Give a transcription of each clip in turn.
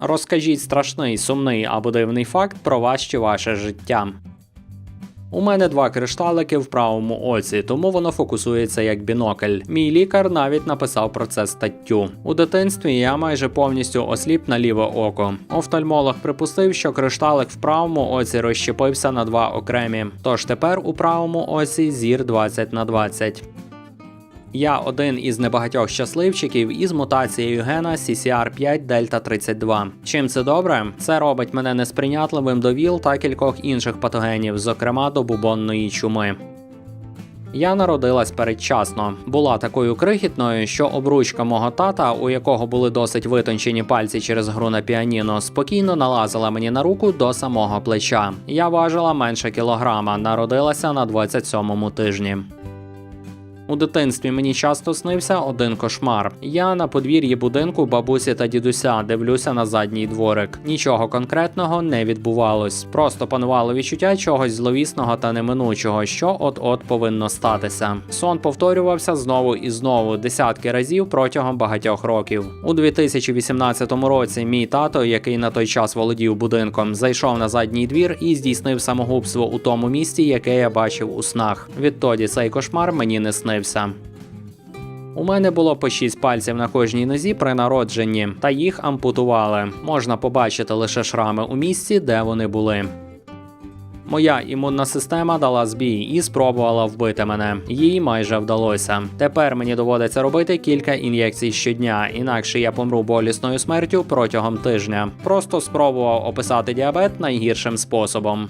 Розкажіть страшний, сумний або дивний факт про вас чи ваше життя. У мене два кришталики в правому оці, тому воно фокусується як бінокль. Мій лікар навіть написав про це статтю. У дитинстві я майже повністю осліп на ліве око. Офтальмолог припустив, що кришталик в правому оці розщепився на два окремі. Тож тепер у правому оці зір 20 на 20. Я один із небагатьох щасливчиків із мутацією гена CCR5 Delta 32. Чим це добре? Це робить мене несприйнятливим до ВІЛ та кількох інших патогенів, зокрема до бубонної чуми. Я народилась передчасно. Була такою крихітною, що обручка мого тата, у якого були досить витончені пальці через гру на піаніно, спокійно налазила мені на руку до самого плеча. Я важила менше кілограма, народилася на 27-му тижні. У дитинстві мені часто снився один кошмар. Я на подвір'ї будинку бабусі та дідуся дивлюся на задній дворик. Нічого конкретного не відбувалось. Просто панувало відчуття чогось зловісного та неминучого, що от-от повинно статися. Сон повторювався знову і знову десятки разів протягом багатьох років. У 2018 році мій тато, який на той час володів будинком, зайшов на задній двір і здійснив самогубство у тому місці, яке я бачив у снах. Відтоді цей кошмар мені не снився. У мене було по 6 пальців на кожній нозі при народженні, та їх ампутували. Можна побачити лише шрами у місці, де вони були. Моя імунна система дала збій і спробувала вбити мене. Їй майже вдалося. Тепер мені доводиться робити кілька ін'єкцій щодня, інакше я помру болісною смертю протягом тижня. Просто спробував описати діабет найгіршим способом.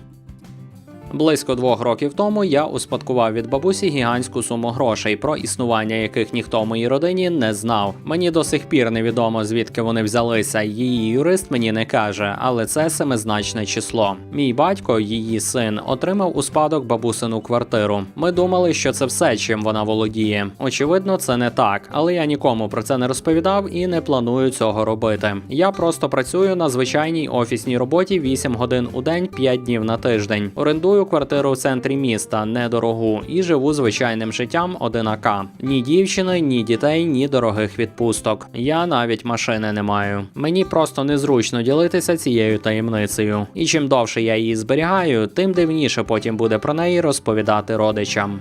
Близько двох років тому я успадкував від бабусі гігантську суму грошей, про існування яких ніхто в моїй родині не знав. Мені до сих пір невідомо звідки вони взялися. Її юрист мені не каже, але це семизначне число. Мій батько, її син, отримав у спадок бабусину квартиру. Ми думали, що це все, чим вона володіє. Очевидно, це не так, але я нікому про це не розповідав і не планую цього робити. Я просто працюю на звичайній офісній роботі 8 годин у день, 5 днів на тиждень. Орендую квартиру в центрі міста, недорогу, і живу звичайним життям одинака. Ні дівчини, ні дітей, ні дорогих відпусток. Я навіть машини не маю. Мені просто незручно ділитися цією таємницею. І чим довше я її зберігаю, тим дивніше потім буде про неї розповідати родичам.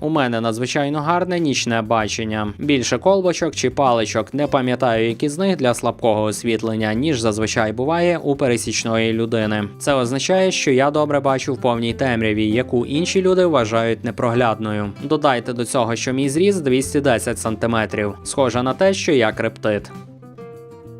У мене надзвичайно гарне нічне бачення. Більше колбочок чи паличок. Не пам'ятаю, які з них для слабкого освітлення, ніж зазвичай буває у пересічної людини. Це означає, що я добре бачу в повній темряві, яку інші люди вважають непроглядною. Додайте до цього, що мій зріст 210 см. Схоже на те, що я криптит.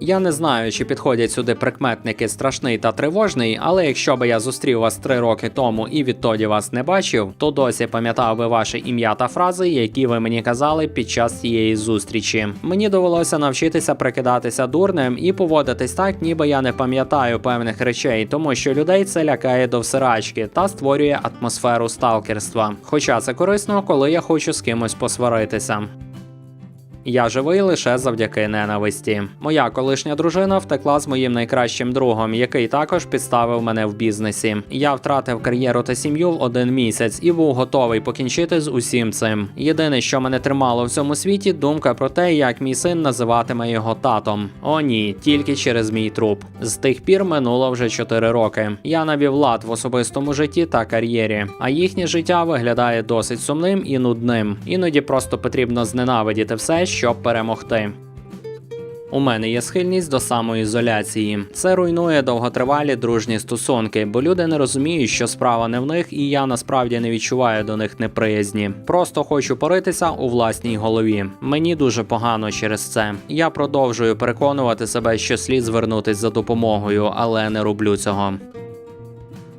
Я не знаю, чи підходять сюди прикметники страшний та тривожний, але якщо би я зустрів вас три роки тому і відтоді вас не бачив, то досі пам'ятав би ваше ім'я та фрази, які ви мені казали під час цієї зустрічі. Мені довелося навчитися прикидатися дурним і поводитись так, ніби я не пам'ятаю певних речей, тому що людей це лякає до всирачки та створює атмосферу сталкерства. Хоча це корисно, коли я хочу з кимось посваритися. Я живий лише завдяки ненависті. Моя колишня дружина втекла з моїм найкращим другом, який також підставив мене в бізнесі. Я втратив кар'єру та сім'ю в один місяць і був готовий покінчити з усім цим. Єдине, що мене тримало в цьому світі, думка про те, як мій син називатиме його татом. О, ні, тільки через мій труп. З тих пір минуло вже 4 роки. Я навів лад в особистому житті та кар'єрі, а їхнє життя виглядає досить сумним і нудним. Іноді просто потрібно зненавидіти все, щоб перемогти. У мене є схильність до самоізоляції. Це руйнує довготривалі дружні стосунки, бо люди не розуміють, що справа не в них, і я насправді не відчуваю до них неприязні. Просто хочу поритися у власній голові. Мені дуже погано через це. Я продовжую переконувати себе, що слід звернутись за допомогою, але не роблю цього.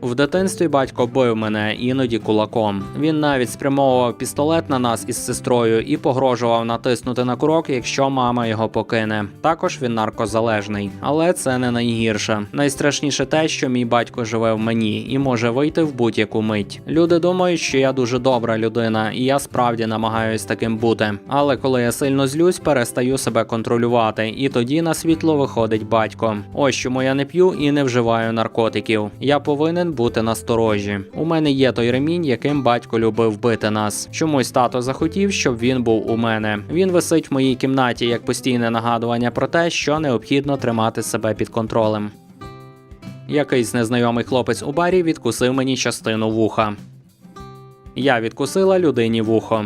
В дитинстві батько бив мене іноді кулаком. Він навіть спрямовував пістолет на нас із сестрою і погрожував натиснути на курок, якщо мама його покине. Також він наркозалежний, але це не найгірше. Найстрашніше те, що мій батько живе в мені і може вийти в будь-яку мить. Люди думають, що я дуже добра людина, і я справді намагаюсь таким бути. Але коли я сильно злюсь, перестаю себе контролювати, і тоді на світло виходить батько. Ось чому я не п'ю і не вживаю наркотиків. Я повинен повинен бути насторожі. У мене є той ремінь, яким батько любив бити нас. Чомусь тато захотів, щоб він був у мене. Він висить в моїй кімнаті як постійне нагадування про те, що необхідно тримати себе під контролем. Якийсь незнайомий хлопець у барі відкусив мені частину вуха. Я відкусила людині вухо.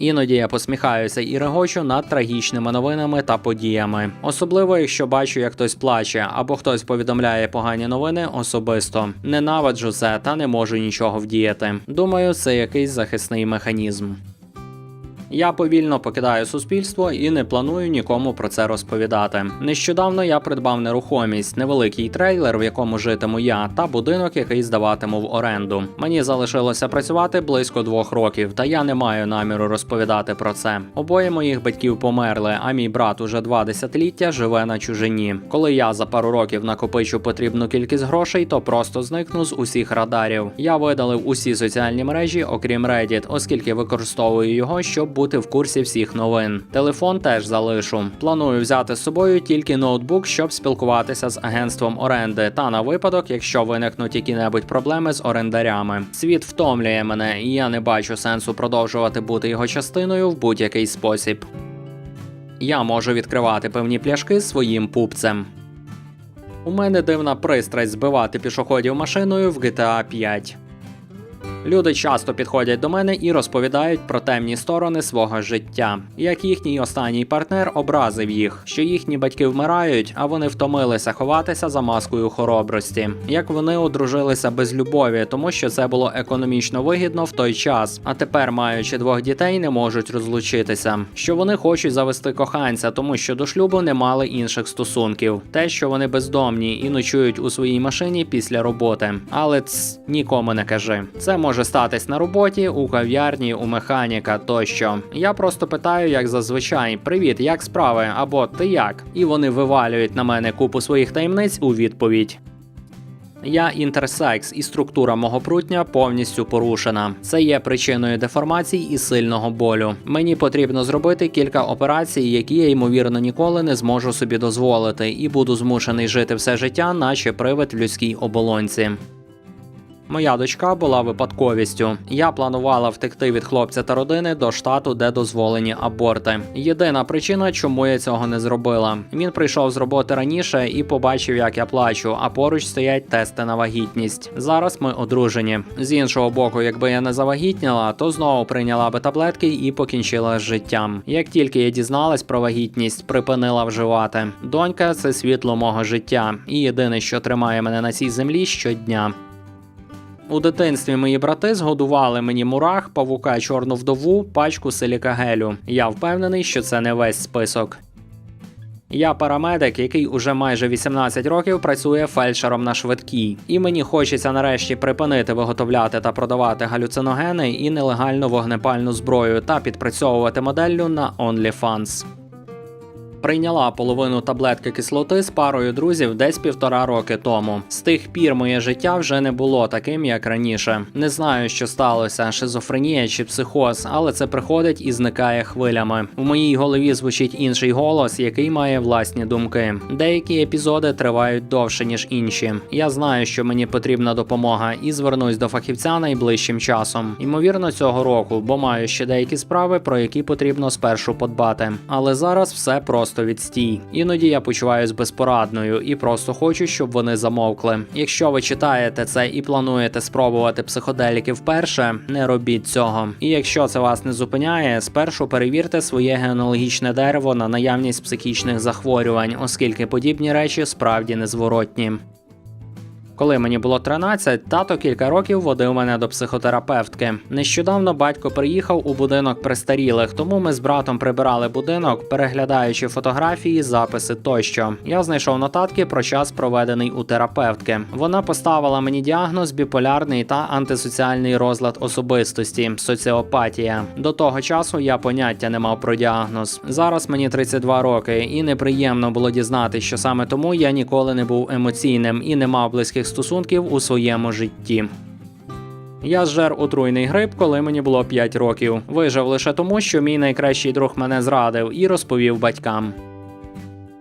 Іноді я посміхаюся і регочу над трагічними новинами та подіями, особливо якщо бачу, як хтось плаче або хтось повідомляє погані новини особисто. Ненавиджу це та не можу нічого вдіяти. Думаю, це якийсь захисний механізм. Я повільно покидаю суспільство і не планую нікому про це розповідати. Нещодавно я придбав нерухомість, невеликий трейлер, в якому житиму я, та будинок, який здаватиму в оренду. Мені залишилося працювати близько двох років, та я не маю наміру розповідати про це. Обоє моїх батьків померли, а мій брат уже два десятиліття живе на чужині. Коли я за пару років накопичу потрібну кількість грошей, то просто зникну з усіх радарів. Я видалив усі соціальні мережі, окрім Reddit, оскільки використовую його, щоб бути в курсі всіх новин. Телефон теж залишу. Планую взяти з собою тільки ноутбук, щоб спілкуватися з агентством оренди, та на випадок, якщо виникнуть які-небудь проблеми з орендарями. Світ втомлює мене, і я не бачу сенсу продовжувати бути його частиною в будь-який спосіб. Я можу відкривати певні пляшки своїм пупцем. У мене дивна пристрасть збивати пішоходів машиною в GTA 5. Люди часто підходять до мене і розповідають про темні сторони свого життя, як їхній останній партнер образив їх, що їхні батьки вмирають, а вони втомилися ховатися за маскою хоробрості, як вони одружилися без любові, тому що це було економічно вигідно в той час, а тепер, маючи двох дітей, не можуть розлучитися. Що вони хочуть завести коханця, тому що до шлюбу не мали інших стосунків. Те, що вони бездомні і ночують у своїй машині після роботи. Але ц, нікому не кажи. Це може статись на роботі, у кав'ярні, у механіка тощо. Я просто питаю, як зазвичай: Привіт, як справи? або ти як? І вони вивалюють на мене купу своїх таємниць у відповідь. Я інтерсекс, і структура мого прутня повністю порушена. Це є причиною деформацій і сильного болю. Мені потрібно зробити кілька операцій, які я ймовірно ніколи не зможу собі дозволити, і буду змушений жити все життя, наче привид в людській оболонці. Моя дочка була випадковістю. Я планувала втекти від хлопця та родини до штату, де дозволені аборти. Єдина причина, чому я цього не зробила. Він прийшов з роботи раніше і побачив, як я плачу, а поруч стоять тести на вагітність. Зараз ми одружені. З іншого боку, якби я не завагітніла, то знову прийняла би таблетки і покінчила з життям. Як тільки я дізналась про вагітність, припинила вживати. Донька це світло мого життя, і єдине, що тримає мене на цій землі щодня. У дитинстві мої брати згодували мені мурах, павука, чорну вдову, пачку силікагелю. Я впевнений, що це не весь список. Я парамедик, який уже майже 18 років працює фельдшером на швидкій, і мені хочеться нарешті припинити виготовляти та продавати галюциногени і нелегальну вогнепальну зброю та підпрацьовувати моделлю на OnlyFans. Прийняла половину таблетки кислоти з парою друзів десь півтора роки тому. З тих пір моє життя вже не було таким, як раніше. Не знаю, що сталося, шизофренія чи психоз, але це приходить і зникає хвилями. У моїй голові звучить інший голос, який має власні думки. Деякі епізоди тривають довше ніж інші. Я знаю, що мені потрібна допомога, і звернусь до фахівця найближчим часом. Ймовірно, цього року, бо маю ще деякі справи, про які потрібно спершу подбати. Але зараз все просто відстій. Іноді я почуваюсь безпорадною і просто хочу, щоб вони замовкли. Якщо ви читаєте це і плануєте спробувати психоделіки вперше, не робіть цього. І якщо це вас не зупиняє, спершу перевірте своє генеалогічне дерево на наявність психічних захворювань, оскільки подібні речі справді незворотні. Коли мені було 13, тато кілька років водив мене до психотерапевтки. Нещодавно батько приїхав у будинок престарілих, тому ми з братом прибирали будинок, переглядаючи фотографії, записи тощо. Я знайшов нотатки про час, проведений у терапевтки. Вона поставила мені діагноз біполярний та антисоціальний розлад особистості соціопатія. До того часу я поняття не мав про діагноз. Зараз мені 32 роки, і неприємно було дізнатися, що саме тому я ніколи не був емоційним і не мав близьких стосунків у своєму житті. Я зжер отруйний гриб, коли мені було 5 років. Вижив лише тому, що мій найкращий друг мене зрадив і розповів батькам.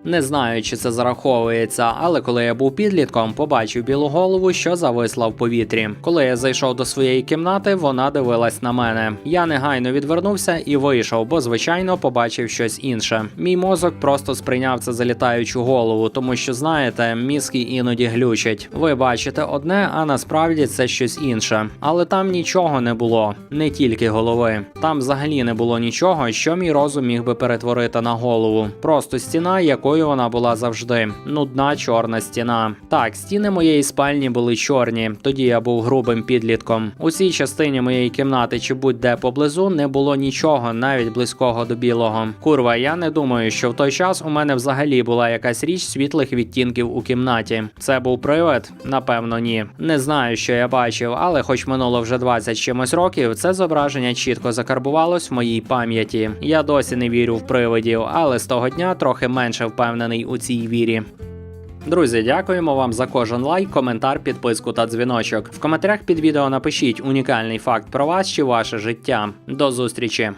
Не знаю, чи це зараховується, але коли я був підлітком, побачив білу голову, що зависла в повітрі. Коли я зайшов до своєї кімнати, вона дивилась на мене. Я негайно відвернувся і вийшов, бо звичайно побачив щось інше. Мій мозок просто сприйняв це за літаючу голову, тому що знаєте, мізки іноді глючать. Ви бачите одне, а насправді це щось інше. Але там нічого не було, не тільки голови. Там взагалі не було нічого, що мій розум міг би перетворити на голову. Просто стіна, якою вона була завжди. Нудна чорна стіна. Так, стіни моєї спальні були чорні. Тоді я був грубим підлітком. У цій частині моєї кімнати чи будь-де поблизу не було нічого, навіть близького до білого. Курва, я не думаю, що в той час у мене взагалі була якась річ світлих відтінків у кімнаті. Це був привид? Напевно, ні. Не знаю, що я бачив, але хоч минуло вже 20 чимось років, це зображення чітко закарбувалось в моїй пам'яті. Я досі не вірю в привидів, але з того дня трохи менше впевнений у цій вірі. Друзі, дякуємо вам за кожен лайк, коментар, підписку та дзвіночок. В коментарях під відео напишіть унікальний факт про вас чи ваше життя. До зустрічі!